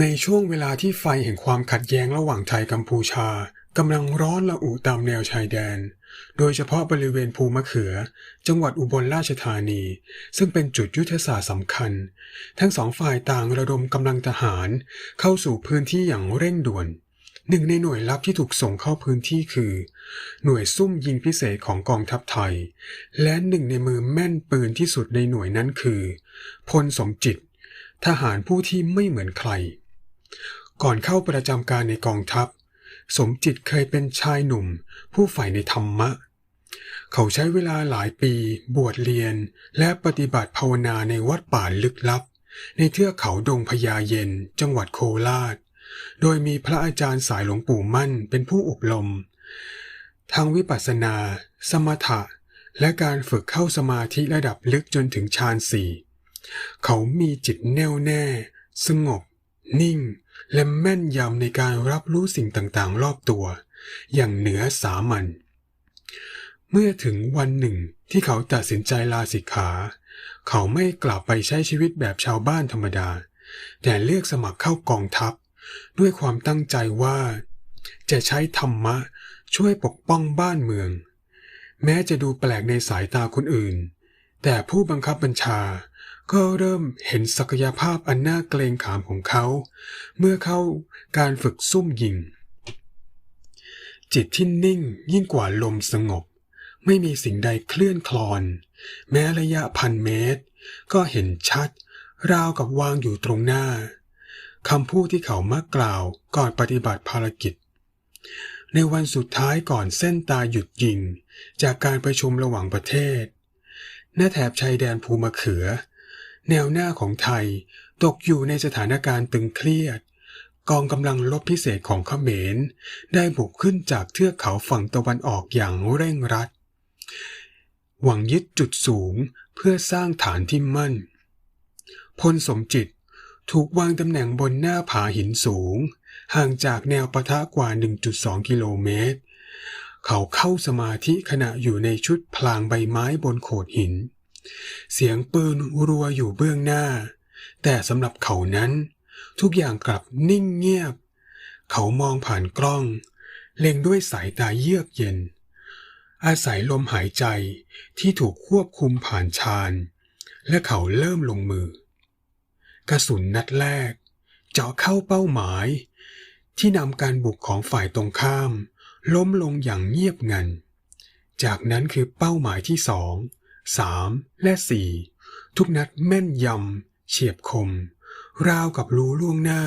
ในช่วงเวลาที่ไฟแห่งความขัดแย้งระหว่างไทยกัมพูชากำลังร้อนระอุตามแนวชายแดน โดยเฉพาะบริเวณภูมะเขือ จังหวัดอุบลราชธานี ซึ่งเป็นจุดยุทธศาสตร์สำคัญ ทั้งสองฝ่ายต่างระดมกำลังทหารเข้าสู่พื้นที่อย่างเร่งด่วน หนึ่งในหน่วยลับที่ถูกส่งเข้าพื้นที่คือ หน่วยซุ่มยิงพิเศษของกองทัพไทย และหนึ่งในมือแม่นปืนที่สุดในหน่วยนั้นคือพลสมจิต ทหารผู้ที่ไม่เหมือนใคร ก่อนเข้าประจำการในกองทัพ สมจิตเคยเป็นชายหนุ่ม ผู้ใฝ่ในธรรมะ เขาใช้เวลาหลายปีบวชเรียนและปฏิบัติภาวนาในวัดป่าลึกลับ ในเทือกเขาดงพญาเย็นจังหวัดโคราช โดยมีพระอาจารย์สายหลวงปู่มั่นเป็นผู้อบรมทางวิปัสสนา สมถะ และการฝึกเข้าสมาธิระดับลึกจนถึงฌานสี่ เขามีจิตแน่วแน่ สงบ นิ่ง และแม่นยำในการรับรู้สิ่งต่างๆ รอบตัว อย่างเหนือสามัญเมื่อถึงวันหนึ่งที่เขาตัดสินใจลาสิกขา เขาไม่กลับไปใช้ชีวิตแบบชาวบ้านธรรมดา แต่เลือกสมัครเข้ากองทัพ ด้วยความตั้งใจว่า จะใช้ธรรมะช่วยปกป้องบ้านเมือง แม้จะดูแปลกในสายตาคนอื่น แต่ผู้บังคับบัญชา ก็เริ่มเห็นศักยภาพอันน่าเกรงขามของเขา เมื่อเข้าการฝึกซุ่มยิง จิตที่นิ่งยิ่งกว่าลมสงบ ไม่มีสิ่งใดเคลื่อนคลอน แม้ระยะพันเมตร ก็เห็นชัด ราวกับวางอยู่ตรงหน้าคำพูดที่เขามักกล่าวก่อนปฏิบัติภารกิจ ในวันสุดท้ายก่อนเส้นตาหยุดยิง จากการประชุมระหว่างประเทศหน้าแถบชายแดนภูมะเขือ แนวหน้าของไทยตกอยู่ในสถานการณ์ตึงเครียด กองกำลังลบพิเศษของเขมร ได้บุกขึ้นจากเทือกเขาฝั่งตะวันออกอย่างเร่งรัด หวังยึดจุดสูงเพื่อสร้างฐานที่มั่น พลสมจิตถูกวางตำแหน่งบนหน้าผาหินสูง ห่างจากแนวปะทะกว่า 1.2 กิโลเมตร เขาเข้าสมาธิขณะอยู่ในชุดพลางใบไม้บนโขดหิน เสียงปืนรัวอยู่เบื้องหน้า แต่สำหรับเขานั้น ทุกอย่างกลับนิ่งเงียบ เขามองผ่านกล้อง เล็งด้วยสายตาเยือกเย็น อาศัยลมหายใจที่ถูกควบคุมผ่านชานและเขาเริ่มลงมือ กระสุนนัดแรก เจาะเข้าเป้าหมาย ที่นำการบุกของฝ่ายตรงข้าม ล้มลงอย่างเงียบงัน จากนั้นคือเป้าหมายที่สอง สามและสี่ทุกนัดแม่นยำ เฉียบคม ราวกับรู้ล่วงหน้า